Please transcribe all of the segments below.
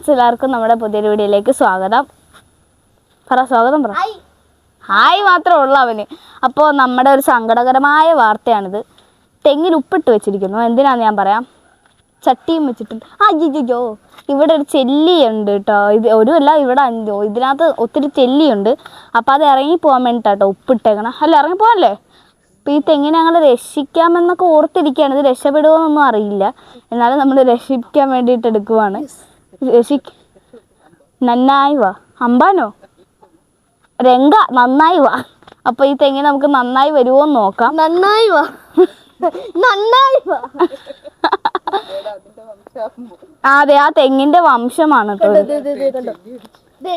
Friends എല്ലാവർക്കും നമ്മുടെ പുതിയൊരു വീഡിയോയിലേക്ക് സ്വാഗതം. പറ സ്വാഗതം പറ. ഹായ്. മാത്രമേ ഉള്ളൂ അവന്. അപ്പോൾ നമ്മുടെ ഒരു സങ്കടകരമായ വാർത്തയാണിത്. തെങ്ങിൽ ഉപ്പിട്ട് വെച്ചിരിക്കുന്നു. എന്തിനാന്ന് ഞാൻ പറയാം? ചട്ടിയും വെച്ചിട്ടുണ്ട്. ആ ജിജിജോ ഇവിടെ ഒരു ചെല്ലിയുണ്ട് കേട്ടോ ഇത് ഒരു അല്ല ഇവിടെ അഞ്ചോ ഇതിനകത്ത് ഒത്തിരി ചെല്ലിയുണ്ട്. അപ്പോൾ അത് ഇറങ്ങി പോകാൻ വേണ്ടിയിട്ടാട്ടോ ഉപ്പിട്ടേക്കണം. അല്ല ഇറങ്ങി പോകാനല്ലേ അപ്പോൾ ഈ തെങ്ങിനെ ഞങ്ങൾ രക്ഷിക്കാമെന്നൊക്കെ ഓർത്തിരിക്കുകയാണ്. ഇത് രക്ഷപ്പെടുമോ എന്നൊന്നും അറിയില്ല. എന്നാലും നമ്മൾ രക്ഷിക്കാൻ വേണ്ടിയിട്ട് എടുക്കുവാണ്. രക്ഷിക്ക നന്നായി വാ. അമ്പാനോ? രംഗ നന്നായി വാ. അപ്പൊ ഈ തെങ്ങി നമുക്ക് നന്നായി വരുമോ എന്ന് നോക്കാം. നന്നായി വാ. നന്നായി വാ. അതെ ആ തെങ്ങിന്റെ വംശമാണ്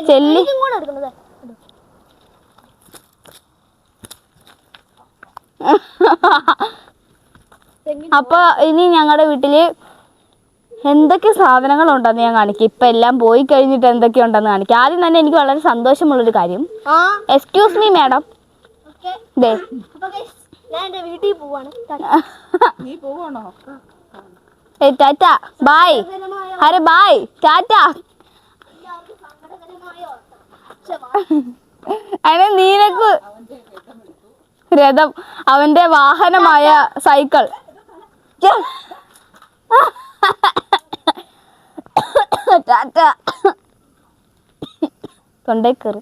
ചെല്ലി. അപ്പൊ ഇനി ഞങ്ങളുടെ വീട്ടിൽ എന്തൊക്കെ സാധനങ്ങളുണ്ടെന്ന് ഞാൻ കാണിക്കും. ഇപ്പൊ എല്ലാം പോയി കഴിഞ്ഞിട്ട് എന്തൊക്കെ ഉണ്ടെന്ന് കാണിക്കാം. ആദ്യം തന്നെ എനിക്ക് വളരെ സന്തോഷമുള്ള ഒരു കാര്യം എക്സ്ക്യൂസ് മീ മാഡം ദേ. വീട്ടിൽ പോവാണ്. ടാറ്റ. ബായ്. അരെ ബായ്? ടാറ്റ. അതിന് നീനക്ക് രഥം അവന്റെ വാഹനമായ സൈക്കിൾ. ടാറ്റ തൊണ്ടേ കയറി.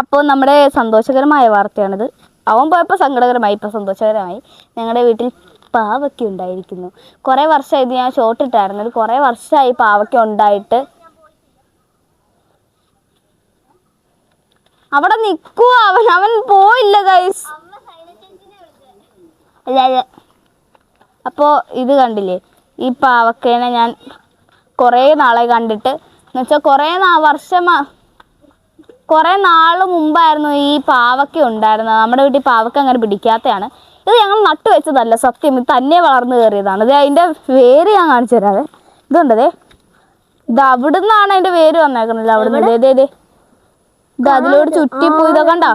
അപ്പോൾ നമ്മുടെ സന്തോഷകരമായ വാർത്തയാണിത്. അവൻ പോയപ്പോൾ സങ്കടകരമായി ഇപ്പോൾ സന്തോഷകരമായി. ഞങ്ങളുടെ വീട്ടിൽ പാവയ്ക്ക ഉണ്ടായിരിക്കുന്നു. കുറേ വർഷമായി ഇത് ഞാൻ ഷോർട്ട് ഇട്ടായിരുന്നു ഒരു കുറേ വർഷമായി പാവയ്ക്ക ഉണ്ടായിട്ട്. അവിടെ നിൽക്കുക അവൻ? അവൻ പോയില്ല ഗൈസ് അല്ല അല്ല. അപ്പോൾ ഇത് കണ്ടില്ലേ? ഈ പാവക്കേനെ ഞാൻ കുറേ നാളെ കണ്ടിട്ട്. എന്നുവെച്ചാൽ കുറേ നാ വർഷം കുറേ നാൾ മുമ്പായിരുന്നു ഈ പാവക്ക ഉണ്ടായിരുന്നത്. നമ്മുടെ വീട്ടിൽ പാവക്ക അങ്ങനെ പിടിക്കാത്തതാണ് ഇത് ഞങ്ങൾ നട്ടു വെച്ചതല്ല സത്യം. ഇത് തന്നെ വളർന്നു കയറിയതാണ്. ഇത് അതിന്റെ വേര് ഞാൻ കാണിച്ചു തരാവേ. ഇതുണ്ടതേ ഇത് അവിടെ നിന്നാണ് അതിന്റെ വേര് വന്നേക്കണല്ലോ അവിടെ നിന്ന് ദേ ദേ. ഇത് അതിലൂടെ ചുറ്റിപ്പോയി. ഇതൊക്കെ കണ്ടോ?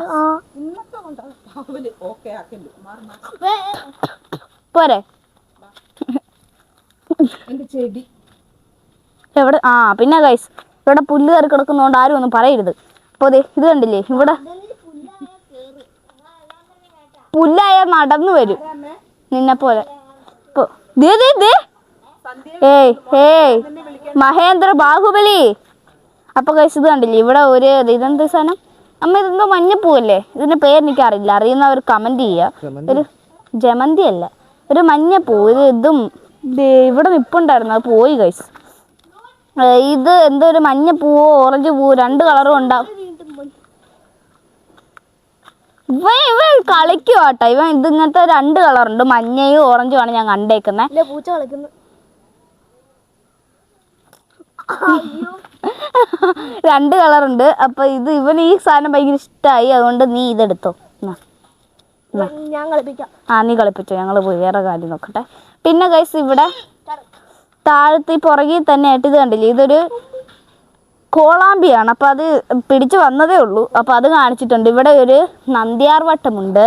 പോരെ. എവിടെ? ആ പിന്നെ ഗൈസ് ഇവിടെ പുല്ല് കയറി കിടക്കുന്നതുകൊണ്ട് ആരും ഒന്നും പറയരുത്. അപ്പോൾ ദേ ഇത് കണ്ടില്ലേ? ഇവിടെ പുല്ലായ നടന്നു വരും. നിന്നെ പോലെ. ദേ ദേ ദേ. ഏയ് ഏയ് മഹേന്ദ്ര ബാഹുബലി. അപ്പൊ ഗൈസ് ഇത് കണ്ടില്ലേ? ഇവിടെ ഒരു ഇതെന്ത് സാധനം? അമ്മ ഇതെന്തോ മഞ്ഞപ്പൂവല്ലേ? ഇതിന്റെ പേര് എനിക്കറിയില്ല അറിയുന്നവർ കമന്റ് ചെയ്യുക ഒരു ജമന്തി അല്ല. ഒരു മഞ്ഞപ്പൂ. ഇത് ഇതും ഇവിടെ നിപ്പുണ്ടായിരുന്നു. അത് പോയി ഗൈസ് ഇത് എന്തോ ഒരു മഞ്ഞ പൂവോ ഓറഞ്ച് പൂവോ രണ്ട് കളറും ഉണ്ടാവും ഇവൻ ഇവൻ കളിക്കും കേട്ടോ ഇവൻ ഇത് ഇങ്ങനത്തെ രണ്ട് കളറുണ്ട് മഞ്ഞയും ഓറഞ്ചും ആണ് ഞാൻ കണ്ടേക്കുന്നത് പൂച്ച കളിക്കുന്നു. രണ്ട് കളറുണ്ട് അപ്പൊ ഇത് ഇവൻ ഈ സാധനം ഭയങ്കര ഇഷ്ടമായി അതുകൊണ്ട് നീ ഇതെടുത്തോ. ആ നീ കളിപ്പിച്ചോ. ഞങ്ങൾ പോയി വേറെ കാര്യം നോക്കട്ടെ. പിന്നെ ഗൈസ് ഇവിടെ താഴത്ത് പുറകിൽ തന്നെ ആയിട്ട് ഇത് കണ്ടില്ലേ? ഇതൊരു കോളാമ്പിയാണ്. അപ്പം അത് പിടിച്ചു വന്നതേ ഉള്ളൂ. അപ്പം അത് കാണിച്ചിട്ടുണ്ട്. ഇവിടെ ഒരു നന്ദ്യാർ വട്ടമുണ്ട്.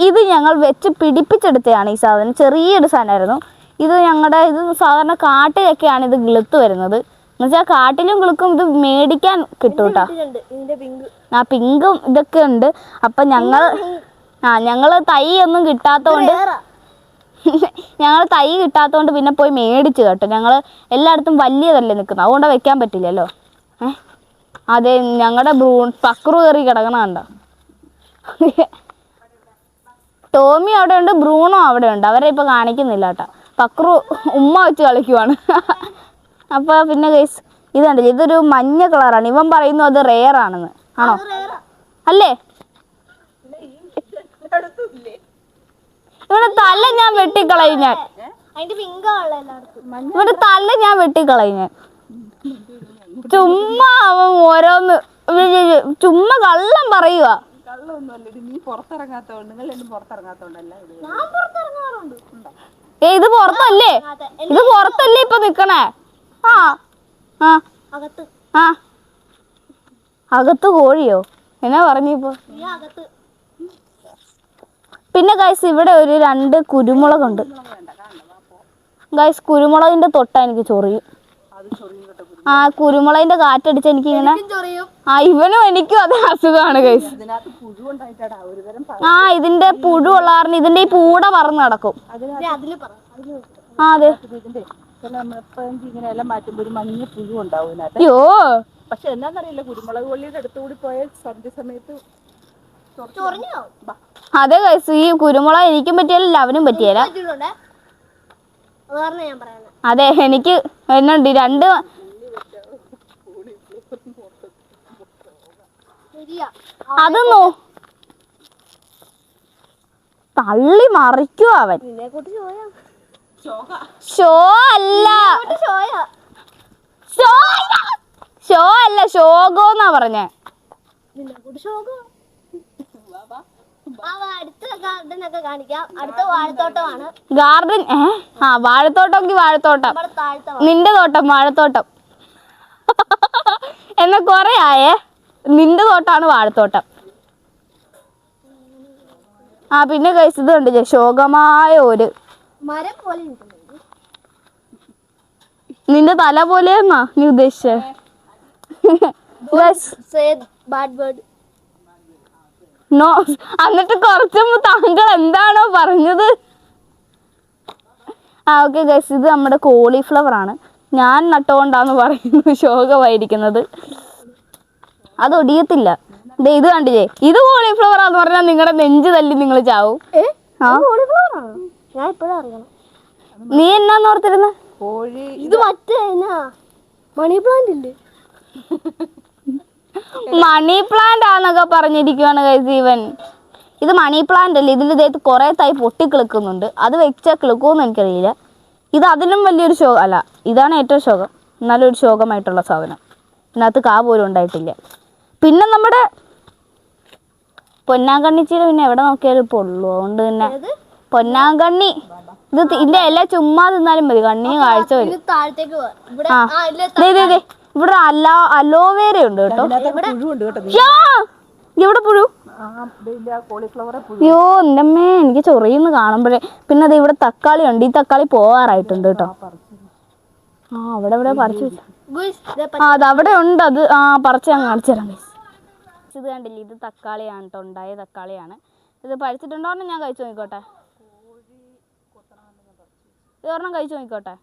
ഇത് ഞങ്ങൾ വെച്ച് പിടിപ്പിച്ചെടുത്തതാണ് ഈ സാധനം. ചെറിയൊരു സാധനമായിരുന്നു. ഇത് ഞങ്ങളുടെ ഇത് സാധാരണ കാട്ടിലൊക്കെയാണ് ഇത് ഗിളുത്ത് വരുന്നത്. എന്നുവെച്ചാൽ കാട്ടിലും കിളുക്കും ഇത് മേടിക്കാൻ കിട്ടും കേട്ടോ. ആ പിങ്കും ഇതൊക്കെ ഉണ്ട്. അപ്പം ഞങ്ങൾ ആ ഞങ്ങൾ തൈ ഒന്നും കിട്ടാത്തതുകൊണ്ട് ഞങ്ങൾ തൈ കിട്ടാത്തതുകൊണ്ട് പിന്നെ പോയി മേടിച്ചു കേട്ടോ. ഞങ്ങൾ എല്ലായിടത്തും വലിയതല്ലേ നിൽക്കുന്നത് അതുകൊണ്ട് വെക്കാൻ പറ്റില്ലല്ലോ. ഏ? അതെ ഞങ്ങളുടെ ബ്രൂ പക്രു കയറി കിടക്കണ കണ്ടോ? ടോമി അവിടെ ഉണ്ട് ബ്രൂണോ അവിടെ ഉണ്ട് അവരെ ഇപ്പൊ കാണിക്കുന്നില്ല കേട്ടോ. പക്രു ഉമ്മ വെച്ച് കളിക്കുവാണ്. അപ്പോൾ പിന്നെ ഗൈസ് ഇത് കണ്ടില്ലേ? ഇതൊരു മഞ്ഞ കളറാണ്. ഇവൻ പറയുന്നു അത് റെയർ ആണെന്ന്. ആണോ? അല്ലേ? ഇവിടെ തല ഞാൻ വെട്ടിക്കളയും ഞാൻ. ഇവിടെ തല ഞാൻ വെട്ടിക്കളയും ഞാൻ. ചുമ്മാ അവൻ ഓരോന്ന് ചുമ്മാ കള്ളം പറയുക. ഏ ഇത്? പുറത്തല്ലേ? ഇത് പുറത്തല്ലേ ഇപ്പൊ നിക്കണേ? ആ ആ. അകത്ത്. ആ. അകത്ത് കോഴിയോ? എന്നാ പറഞ്ഞിപ്പോ നീ അകത്ത്. പിന്നെ ഗൈസ് ഇവിടെ ഒരു രണ്ട് കുരുമുളകുണ്ട്. ഗൈസ് കുരുമുളകിന്റെ തൊട്ടാ എനിക്ക് ചൊറിയും. ആ കുരുമുളകിന്റെ കാറ്റടിച്ച് എനിക്ക് ഇങ്ങനെ ചൊറിയും. ആ ഇവനും എനിക്കും അത് അസുഖമാണ് ഗൈസ് ഇതിനകത്ത് പുഴു ഉണ്ടായിട്ടാടാ ഒരു തരം ആ ഇതിന്റെ പുഴു ഉള്ള കാരണം ഇതിന്റെ ഈ പൂട പറന്ന് നടക്കും. ആ അതെ. അയ്യോ. പക്ഷെ എന്താണെന്നറിയില്ല കുരുമുളക് കൊള്ളിയുടെ അടുത്തുകൂടി പോയ സന്ധ്യ സമയത്ത് അതെ ഗൈസ് ഈ കുരുമുളക് എനിക്കും പറ്റിയല്ല അവനും പറ്റിയല്ല അത് എനിക്ക് എന്നുണ്ട് രണ്ട് ശരിയാ. അത് നോ തള്ളി മറിക്കും അവൻ. ഷോ അല്ല. ഷോ അല്ല. ഷോ അല്ല ശോകോന്നാ പറഞ്ഞേ. നിന്നെ കൂട്ടി ശോകം ആ അടുത്ത ഗാർഡൻ ഏ? ആ വാഴത്തോട്ടമെങ്കിൽ വാഴത്തോട്ടം. നിന്റെ തോട്ടം വാഴത്തോട്ടം. എന്നാ കൊറേ ആയേ. നിന്റെ തോട്ടാണ് വാഴത്തോട്ടം. ആ പിന്നെ കഴിച്ചത് കണ്ടില്ലേ ശോകമായ ഒരു മരം പോലെ നിന്റെ തല പോലെയെന്നാ നീ ഉദ്ദേശിച്ചേ? ബസ് ബാഡ് ബേർഡ് നോ എന്നിട്ട് കുറച്ച് മുമ്പ് താങ്കൾ എന്താണോ പറഞ്ഞത്? ആ ഓക്കെ ഗൈസ് ഇത് നമ്മുടെ കോളിഫ്ലവർ ആണ്. ഞാൻ നട്ടുകൊണ്ടാന്ന് പറയുന്നു ശോകമായിരിക്കുന്നത്. അത് ഒടിയത്തില്ല. ദേ ഇത് കണ്ടില്ലേ? ഇത് കോളിഫ്ലവർ ആന്ന് പറഞ്ഞാൽ നിങ്ങളുടെ നെഞ്ച് തല്ലി നിങ്ങൾ ചാവും. നീ എന്നാന്ന് ഓർത്തിരുന്ന? ഇത് മറ്റേ മണി പ്ലാന്റ് ഉണ്ട് മണി പ്ലാന്റ് ആന്നൊക്കെ പറഞ്ഞിരിക്കുവാണ് ഗൈസ് ഇവൻ. ഇത് മണി പ്ലാന്റ് അല്ലേ? ഇതിന്റെ ഇതേത്ത് കുറേ തൈ പൊട്ടി കിളിക്കുന്നുണ്ട് അത് വെച്ചാൽ കിളുക്കുമെന്ന് എനിക്കറിയില്ല. ഇത് അതിലും വലിയൊരു ശോകം അല്ല ഇതാണ് ഏറ്റവും ശോകം. നല്ലൊരു ശോകമായിട്ടുള്ള സാധനം. ഇതിനകത്ത് കാ പോലും ഉണ്ടായിട്ടില്ല. പിന്നെ നമ്മുടെ പൊന്നാങ്കണ്ണിച്ചീര പിന്നെ എവിടെ നോക്കിയാലും ഇപ്പോൾ ഉള്ളൂ. അതുകൊണ്ട് തന്നെ പൊന്നാങ്കണ്ണി. ഇത് ഇല്ല എല്ലാം ഇല ചുമ്മാ തിന്നാലും മതി. കണ്ണിന് കാഴ്ച വരും. ഇത് ആ. ദേ. ഇവിടെ അലോ അലോവേര ഉണ്ട് കേട്ടോ. ഇവിടെ പുഴു. അയ്യോ എന്റെ അമ്മേ എനിക്ക് ചൊറിയുന്നു കാണുമ്പോഴേ. പിന്നെ അത് ഇവിടെ തക്കാളി ഉണ്ട്. ഈ തക്കാളി പോവാറായിട്ടുണ്ട് കേട്ടോ. ആ അവിടെ ഇവിടെ പറിച്ചു വെച്ചു. ഗുയ്സ്, ദേ ആ അത് അവിടെ ഉണ്ട്. അത് ആ പറിച്ച് ഞാൻ കാണിച്ചു തരാം ഇത് കണ്ടില്ലേ ഇത് തക്കാളിയാണ് കേട്ടോ ഉണ്ടായ തക്കാളിയാണ്. ഇത് പഴിച്ചിട്ടുണ്ടോ എന്ന് ഞാൻ കഴിച്ചു നോക്കിക്കോട്ടെ? ഇത് ഒരെണ്ണം കഴിച്ചു നോക്കിക്കോട്ടെ?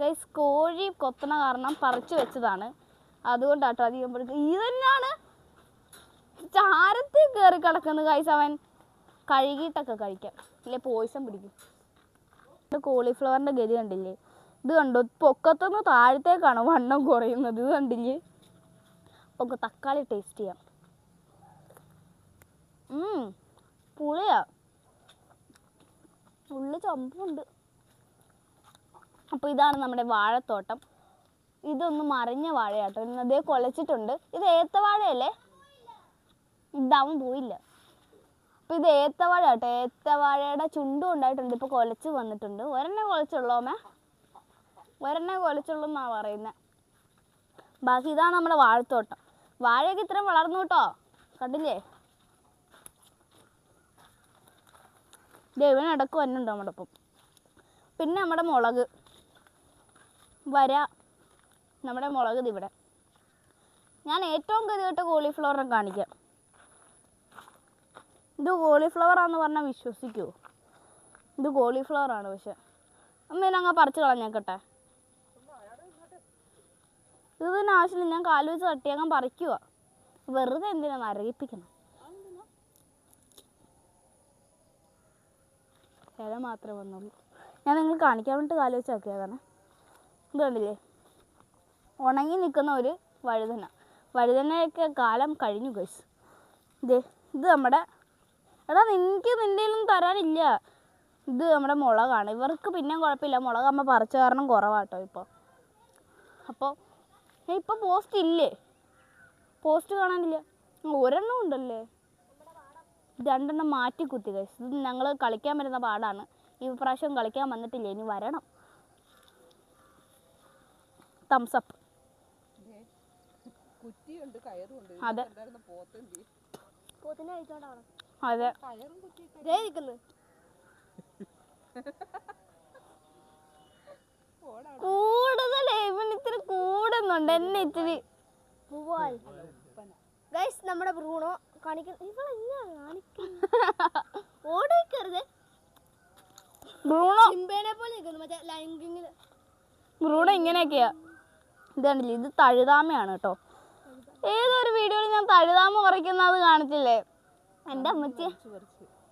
ഗൈസ് കോഴി കൊത്തണ കാരണം പറിച്ചു വെച്ചതാണ്. അതുകൊണ്ടാട്ടോ അധികം പിടിക്കുക ഇത് തന്നെയാണ് ചാരത്തിൽ കയറി കിടക്കുന്നത് ഗൈസ് അവൻ? കഴുകിയിട്ടൊക്കെ കഴിക്കാം. ഇല്ലേ പോയിസം പിടിക്കും. കോളിഫ്ലവറിന്റെ ഗതി കണ്ടില്ലേ? ഇത് കണ്ടോ? പൊക്കത്തുനിന്ന് താഴത്തേക്കാണ് വണ്ണം കുറയുന്നത്. ഇത് കണ്ടില്ലേ? ഒക്കെ തക്കാളി ടേസ്റ്റ് ചെയ്യാം. പുളിയാ. ഉള്ളി ചമ്പുണ്ട്. അപ്പോൾ ഇതാണ് നമ്മുടെ വാഴത്തോട്ടം. ഇതൊന്ന് മറിഞ്ഞ വാഴയാട്ടോ. ഇന്ന് അതേ കുലച്ചിട്ടുണ്ട്. ഇത് ഏത്തവാഴയല്ലേ? ഇതാവും പോയില്ല. അപ്പോൾ ഇത് ഏത്തവാഴ കേട്ടോ ഏത്തവാഴയുടെ ചുണ്ടും ഉണ്ടായിട്ടുണ്ട്. ഇപ്പോൾ കുലച്ച് വന്നിട്ടുണ്ട്. ഒരെണ്ണ കുലച്ചുള്ളോമേ ഒരെണ്ണ കുലച്ചുള്ളൂ എന്നാണ് പറയുന്നത് ബാക്കി ഇതാണ് നമ്മുടെ വാഴത്തോട്ടം. വാഴയൊക്കെ ഇത്രയും വളർന്നു കേട്ടോ. കണ്ടില്ലേ? ദൈവം ഇടയ്ക്ക് വന്നുണ്ട് നമ്മുടെ ഒപ്പം? പിന്നെ നമ്മുടെ മുളക്. വര. നമ്മുടെ മുളക് ഇവിടെ. ഞാൻ ഏറ്റവും ഗതികെട്ട കോളിഫ്ലവറിനെ കാണിക്കാം. ഇത് കോളിഫ്ലവർ ആണെന്ന് പറഞ്ഞാൽ വിശ്വസിക്കുമോ ഇത് കോളിഫ്ലവർ ആണ് പക്ഷെ. അമ്മേനങ്ങ് പറിച്ച് കളഞ്ഞേക്കട്ടെ. ഇത് തന്നെ ആവശ്യമില്ല. ഞാൻ കാൽ വെച്ച് തട്ടി അങ്ങ് പറിക്കുക വെറുതെ എന്തിനാ നരകിപ്പിക്കണം ഇല മാത്രമേ വന്നുള്ളൂ. ഞാൻ നിങ്ങൾ കാണിക്കാൻ വേണ്ടിയിട്ട് കാൽ വെച്ച് ആക്കിയതാണ് ഇത് കണ്ടില്ലേ ഉണങ്ങി നിൽക്കുന്ന ഒരു വഴുതന. വഴുതനയൊക്കെ കാലം കഴിഞ്ഞു ഗൈസ് ഇത് ഇത് നമ്മുടെ എടാ നിനക്ക് നിന്റെ ഒന്നും തരാനില്ല. ഇത് നമ്മുടെ മുളകാണ്. ഇവർക്ക് പിന്നെ കുഴപ്പമില്ല. മുളക് അമ്മ പറിച്ച കാരണം കുറവാട്ടോ ഇപ്പോൾ അപ്പോൾ ഇപ്പോൾ പോസ്റ്റ് ഇല്ലേ? പോസ്റ്റ് കാണാനില്ല. ഒരെണ്ണം ഉണ്ടല്ലേ? രണ്ടെണ്ണം മാറ്റി കുത്തി കഴിച്ചു ഇത് ഞങ്ങൾ കളിക്കാൻ വരുന്ന പാടാണ്. ഈ പ്രാവശ്യം കളിക്കാൻ വന്നിട്ടില്ല. ഇനി വരണം. തംസപ്പ് അതെ. അതെ. കൂടുതൽ ഇവൻ ഇത്തിരി കൂടുന്നുണ്ട്. എന്നെ ഇത്തിരി. ഗൈസ് നമ്മുടെ ബ്രൂണോ കാണിക്കുന്നു ഇവളെന്നാ കാണിക്കുന്നത് ഓടിക്കരുത് ബ്രൂണോ പോലെ നിൽക്കുന്നു മറ്റേ ലൈൻ കിങ്ങിൽ ബ്രൂണോ ഇങ്ങനെയൊക്കെയാ. ഇത് കണ്ടില്ലേ ഇത് തഴുതാമയാണ് കേട്ടോ. ഏതൊരു വീഡിയോയിൽ ഞാൻ തഴുതാമ കുറയ്ക്കുന്നത് കാണിച്ചില്ലേ എന്റെ അമ്മച്ചി.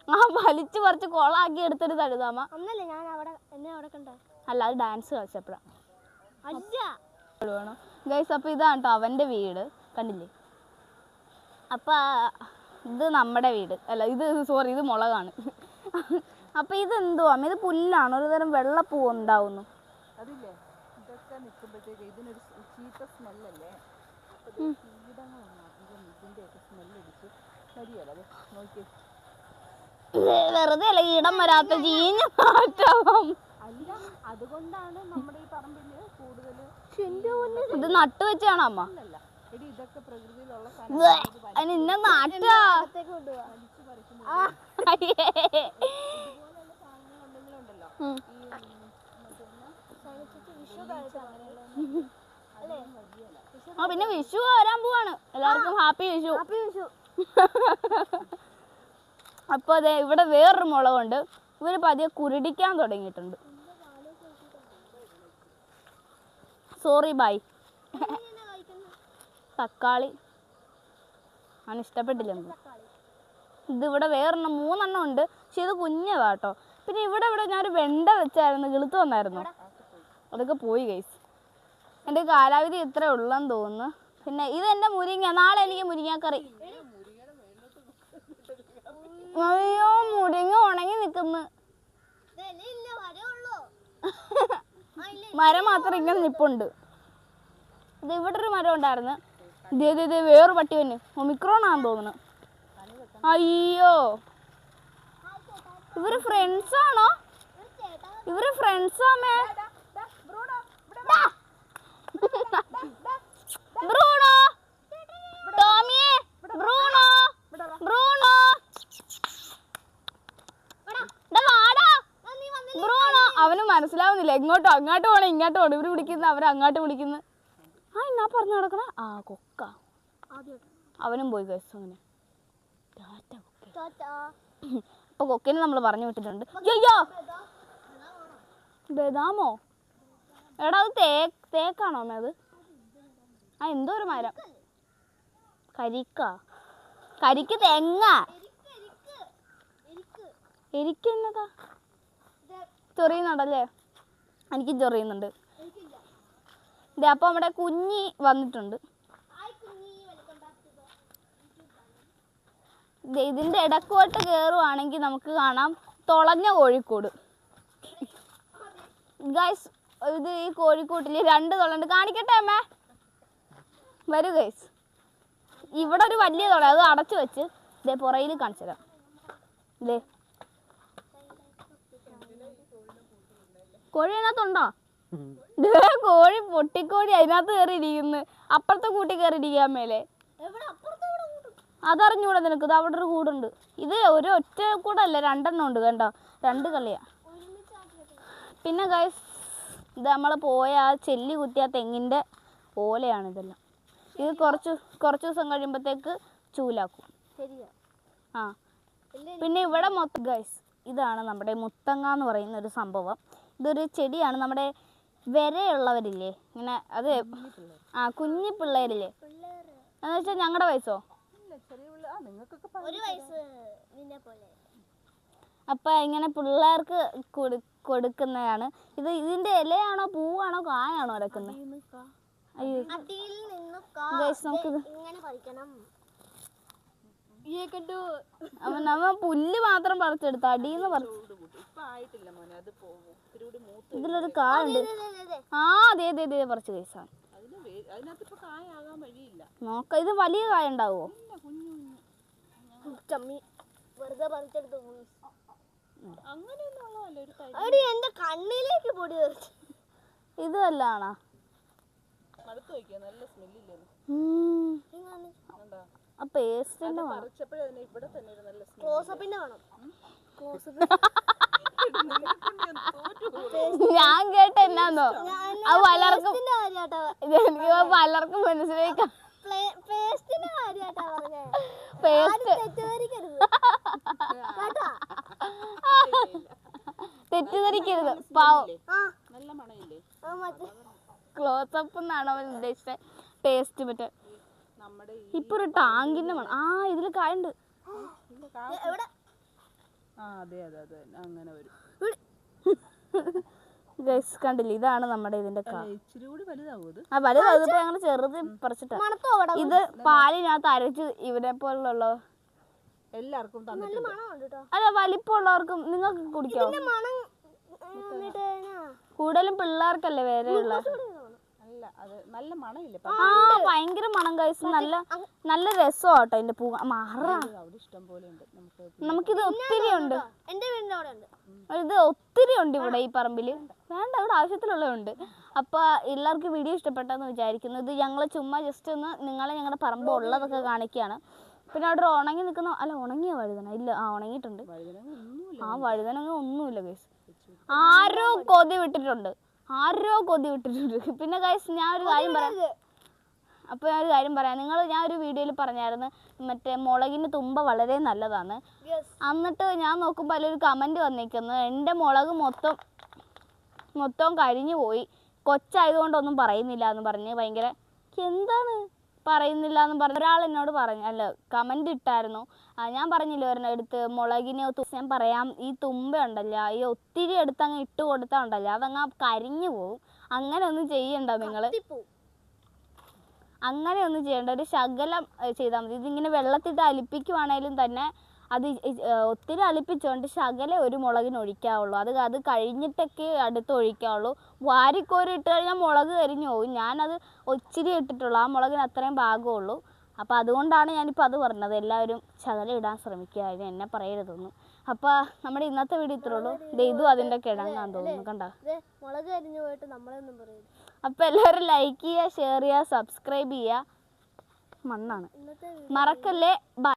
ആ വലിച്ചു പറിച്ച് കൊളാക്കി എടുത്തൊരു തഴുതാമ. ഒന്നല്ലേ ഞാൻ അവിടെ എന്നെ അവിടെ കണ്ട? അല്ല അത് ഡാൻസ് കളിച്ചപ്പോഴാണ് ഗൈസ് അപ്പോൾ ഇതാണ് കേട്ടോ അവന്റെ വീട്. കണ്ടില്ലേ? അപ്പോൾ ഇത് നമ്മുടെ വീട്. അല്ല ഇത് സോറി ഇത് മുളകാണ്. അപ്പോൾ ഇത് എന്തോ അമ്മ ഇത് പുല്ലാണ്. ഒരു തരം വെള്ളപ്പൂ ഉണ്ടാവുന്നു. അതില്ലേ? ഇതൊക്കെ നിൽക്കുമ്പോഴത്തേക്ക് ഇതിനൊരു ചീത്ത സ്മെല്ലല്ലേ അപ്പോൾ കീടങ്ങളൊന്നും അധികം ഇതിന്റെയൊക്കെ സ്മെല്ലടിച്ച് വരികയല്ല അത് നോക്കി വെറുതെ അല്ല ഇടം വരാത്ത ചീഞ്ഞ മാറ്റം അല്ല അതുകൊണ്ടാണ് നമ്മുടെ ഈ പറമ്പിൽ കൂടുതൽ ഇത് നട്ടു വെച്ചാണോ അമ്മ? എടി ഇതൊക്കെ പ്രകൃതിയിലുള്ള ഇന്ന നാട്ടാ. കൊണ്ടുപോവാ. സാധനങ്ങളുണ്ടെങ്കിലുണ്ടല്ലോ ഉം. ഈ ആ പിന്നെ വിഷു വരാൻ പോവാണ്. എല്ലാവർക്കും ഹാപ്പി വിഷു. അപ്പോൾ അതെ ഇവിടെ വേറൊരു മുളകുണ്ട്. ഇവർ പതിയെ കുരുടിക്കാൻ തുടങ്ങിയിട്ടുണ്ട്. സോറി ബൈ തക്കാളി. അവന് ഇഷ്ടപ്പെട്ടില്ല ഇത് ഇതിവിടെ വേറെണ്ണം മൂന്നെണ്ണം ഉണ്ട്. പക്ഷെ ഇത് കുഞ്ഞതാട്ടോ പിന്നെ ഇവിടെ ഇവിടെ ഞാനൊരു വെണ്ട വെച്ചായിരുന്നു കിളുത്ത് വന്നായിരുന്നു. അതൊക്കെ പോയി ഗൈസ് എന്റെ കാലാവധി ഇത്ര ഉള്ളെന്ന് തോന്നുന്നു. പിന്നെ ഇത് എന്റെ മുരിങ്ങ നാളെ എനിക്ക് മുരിങ്ങാക്കറി. അയ്യോ മുരിങ്ങ ഉണങ്ങി നിൽക്കുന്നു മരം മാത്രം ഇങ്ങനെ നിപ്പുണ്ട്. ഇത് ഇവിടെ ഒരു മരം ഉണ്ടായിരുന്നു. ദേ ദേ ദേ വേറെ പട്ടി വന്നു. ഒമിക്രോൺ ആണെന്ന് തോന്നുന്നു. അയ്യോ. ഇവർ ഫ്രണ്ട്സ് ആണോ? ഇവർ ഫ്രണ്ട്സ് ആമേ ബ്രൂണോ ടോമിയെ ബ്രൂണോ ബ്രൂണോ ദാ വാടാ ബ്രൂണോ അവന് മനസ്സിലാവുന്നില്ല. എങ്ങോട്ടോ അങ്ങോട്ട് പോണേ ഇങ്ങോട്ട് പോണം ഇവർ വിളിക്കുന്ന അവർ അങ്ങോട്ട് വിളിക്കുന്നു ആ എന്നാ പറഞ്ഞു നടക്കണ? ആ കൊക്ക. അവനും പോയി കഴിച്ചു അങ്ങനെ. അപ്പൊ കൊക്കിനെ നമ്മൾ പറഞ്ഞു വിട്ടിട്ടുണ്ട്. അയ്യോ ബദാമോ? എടാ അത് തേ തേക്കാണോ അമ്മ അത്? ആ എന്തോ ഒരു മരം. കരിക്ക. കരിക്ക് തെങ്ങ. എനിക്ക് എന്നതാ? ചൊറിയുന്നുണ്ടല്ലേ? എനിക്ക് ചൊറിയുന്നുണ്ട്. ഇതേ അപ്പോൾ നമ്മുടെ കുഞ്ഞി വന്നിട്ടുണ്ട്. ഇതിന്റെ ഇടക്കോട്ട് കയറുവാണെങ്കിൽ നമുക്ക് കാണാം തുളഞ്ഞ കോഴിക്കോട്. ഗൈസ് ഇത് ഈ കോഴിക്കോട്ടിൽ രണ്ട് തുളണ്ട് കാണിക്കട്ടെ അമ്മേ? വരൂ ഗൈസ് ഇവിടെ ഒരു വലിയ തുള അത് അടച്ചു വെച്ച് ഇതേ പുറയിൽ കാണിച്ചു തരാം ഇതേ കോഴി അതിനകത്തുണ്ടോ കോഴി പൊട്ടിക്കോഴി അതിനകത്ത് കയറിയിരിക്കുന്നു അപ്പുറത്തെ കൂട്ടി കയറിയിരിക്കാൻ മേലെ അതറിഞ്ഞൂടെ നിനക്ക്. ഇത് അവിടെ ഒരു കൂടുണ്ട്. ഇത് ഒരു ഒറ്റ കൂടല്ല രണ്ടെണ്ണം ഉണ്ട് കണ്ടോ? രണ്ട് കളിയാ പിന്നെ ഗൈസ് ഇത് നമ്മൾ പോയ ആ ചെല്ലി കുത്തിയ തെങ്ങിന്റെ ഓലയാണ് ഇതെല്ലാം. ഇത് കുറച്ച് കുറച്ച് ദിവസം കഴിയുമ്പോഴത്തേക്ക് ചൂലാക്കും. ആ. പിന്നെ ഇവിടെ മൊത്തം ഗൈസ് ഇതാണ് നമ്മുടെ മുത്തങ്ങ എന്ന് പറയുന്ന ഒരു സംഭവം. ഇതൊരു ചെടിയാണ്. നമ്മുടെ വരയുള്ളവരില്ലേ? ഇങ്ങനെ അത് ആ കുഞ്ഞു പിള്ളേരില്ലേ? പിള്ളേര് എന്ന് വെച്ചാൽ ഞങ്ങളുടെ വയസ്സോ? അപ്പൊ ചെറിയ പിള്ള ആ നിങ്ങൾക്കൊക്കെ ഒരു വയസ്സ് നിന്നെ പോലെ. അപ്പം ഇങ്ങനെ പിള്ളേർക്ക് കൊടു കൊടുക്കുന്നതാണ്. ഇത് ഇതിന്റെ ഇലയാണോ പൂവാണോ കായാണോ ഇറക്കുന്നത് അയ്യോ. അടിയിൽ പറിക്കണം അവൻ പുല്ല് മാത്രം പറിച്ചെടുത്ത അടിയെന്ന് പറഞ്ഞു കൂട്ടി മോനെ അത് പോകും ഇത്തിരി മൂത്ത് ഇതിലൊരു കായുണ്ട് ആ അതെ അതെ അതെ. പറിച്ചു കേസാണ് നോക്ക ഇത് വലിയ കായ ഉണ്ടാവോ? വെറുതെ പറിച്ചെടുത്തു അങ്ങനെയൊന്നും എന്റെ കണ്ണിലേക്ക് പൊടി പറിച്ചു ഇത് വല്ലാണോ? നല്ല സ്മെല്ലില്ലെന്ന് കണ്ടാ ആ പേസ്റ്റിന്റെ ക്ലോസപ്പിന്റെ ഞാൻ കേട്ട എന്നാന്നോ? അത് പലർക്കും എനിക്ക് പലർക്കും മനസ്സിലാക്കാം പേസ്റ്റിന്റെ കാര്യാട്ടാ പറഞ്ഞേ. പേസ്റ്റ്. തെറ്റിദ്ധരിക്കരുത്. പാവം. ക്ലോസപ്പ് എന്നാണ് അവൻ ഉദ്ദേശിച്ചത്. ടേസ്റ്റ് മറ്റേ ഇപ്പൊ ഒരു ടാങ്കിന്റെ മണം. ആ ഇതിൽ കായുണ്ട്. ആ അതെ അതെ അതെ. അങ്ങനെ വരും. ഗൈസ് കണ്ടില്ല? ഇതാണ് നമ്മുടെ ഇതിന്റെ കാ. ആ ഞങ്ങൾ ചെറുത് പറിച്ചിട്ടാ. മണത്തോ അവിടെ? ഇത് പാലിനകത്ത് അരച്ച് ഇവരെ പോലുള്ള എല്ലാവർക്കും അല്ല വലിപ്പമുള്ളവർക്കും നിങ്ങൾക്ക് കുടിക്കാം? കൂടുതലും പിള്ളേർക്കല്ലേ വേറെയുള്ള അല്ല അത് നല്ല മണമില്ല? ആ ഭയങ്കര മണം കഴിച്ച് നല്ല നല്ല രസമാട്ടോ അതിന്റെ പൂ മാറ. അവിടെ ഇഷ്ടം പോലെ ഉണ്ട്. നമുക്ക് നമുക്കിത് ഒത്തിരി ഉണ്ട്. എന്റെ വീടിന്റെ അവിടെ ഉണ്ട്. ഇത് ഒത്തിരി ഉണ്ട് ഇവിടെ ഈ പറമ്പിൽ വേണ്ട. ഇവിടെ ആവശ്യത്തിലുള്ളതുണ്ട് അപ്പോൾ എല്ലാവർക്കും വീഡിയോ ഇഷ്ടപ്പെട്ടെന്ന് വിചാരിക്കുന്നു ഇത് ഞങ്ങൾ ചുമ്മാ ജസ്റ്റ് ഒന്ന് നിങ്ങളെ ഞങ്ങളുടെ പറമ്പ് ഉള്ളതൊക്കെ കാണിക്കുകയാണ് പിന്നെ അവിടെ ഉണങ്ങി നിൽക്കുന്ന അല്ല ഉണങ്ങിയ വഴുതന. ഇല്ല ആ ഉണങ്ങിയിട്ടുണ്ട്. ആ വഴുതനങ്ങ ഒന്നുമില്ല ഗൈസ് ആരോ കൊതി വിട്ടിട്ടുണ്ട്. ആരോ കൊതി വിട്ടിട്ടുണ്ട് പിന്നെ ഗൈസ് ഞാൻ ഒരു കാര്യം പറയാം. അപ്പോൾ ഞാൻ ഒരു കാര്യം പറയാം. നിങ്ങൾ ഞാൻ ഒരു വീഡിയോയിൽ പറഞ്ഞായിരുന്നു മറ്റേ മുളകിന്റെ തുമ്പ വളരെ നല്ലതാണ്. എന്നിട്ട് ഞാൻ നോക്കുമ്പോൾ അതിലൊരു കമന്റ് വന്നിരിക്കുന്നു. എന്റെ മുളക് മൊത്തം മൊത്തം കരിഞ്ഞു പോയി. കൊച്ചായതുകൊണ്ടൊന്നും പറയുന്നില്ല എന്ന് പറഞ്ഞ് ഭയങ്കര എന്താണ്? പറയുന്നില്ല എന്ന് പറഞ്ഞ ഒരാൾ എന്നോട് പറഞ്ഞു. അല്ല കമന്റ് ഇട്ടായിരുന്നു. ഞാൻ പറഞ്ഞില്ല ഒരെണ്ണം എടുത്ത് മുളകിനെ ഞാൻ പറയാം ഈ തുമ്പ ഉണ്ടല്ലോ ഈ ഒത്തിരി എടുത്ത് അങ്ങ് ഇട്ട് കൊടുത്താൽ ഉണ്ടല്ലോ അതങ്ങ് കരിഞ്ഞു പോവും. അങ്ങനെ ഒന്നും ചെയ്യണ്ട നിങ്ങൾ അങ്ങനെ ഒന്നും ചെയ്യണ്ട ഒരു ശകലം ചെയ്താൽ മതി. ഇതിങ്ങനെ വെള്ളത്തിട്ട് അലിപ്പിക്കുവാണേലും തന്നെ അത് ഒത്തിരി അലിപ്പിച്ചുകൊണ്ട് ശകലം ഒരു മുളകിന് ഒഴിക്കാവുള്ളൂ. അത് അത് കഴിഞ്ഞിട്ടൊക്കെ അടുത്ത് ഒഴിക്കാവുള്ളൂ. വാരിക്കോരി ഇട്ട് കഴിഞ്ഞാൽ മുളക് കരിഞ്ഞു പോകും ഞാനത് ഒച്ചിരി ഇട്ടിട്ടുള്ളൂ. ആ മുളകിന് അത്രയും ഭാഗമുള്ളൂ അപ്പോൾ അതുകൊണ്ടാണ് ഞാനിപ്പോൾ അത് പറഞ്ഞത്. എല്ലാവരും ശകലം ഇടാൻ ശ്രമിക്കുക. അതിന് എന്നെ പറയരുതൊന്നും. അപ്പോൾ നമ്മുടെ ഇന്നത്തെ വീഡിയോ ഇത്രേ ഉള്ളൂ. ഇതും അതിന്റെ കിടങ്ങാൻ തോന്നുന്നു. കണ്ടോ? മുളക് കരിഞ്ഞു പോയിട്ട് നമ്മളൊന്നും പറയില്ല അപ്പോൾ എല്ലാവരും ലൈക്ക് ചെയ്യുക ഷെയർ ചെയ്യുക സബ്സ്ക്രൈബ് ചെയ്യുക. മണ്ണാണ്. മറക്കല്ലേ? ബൈ.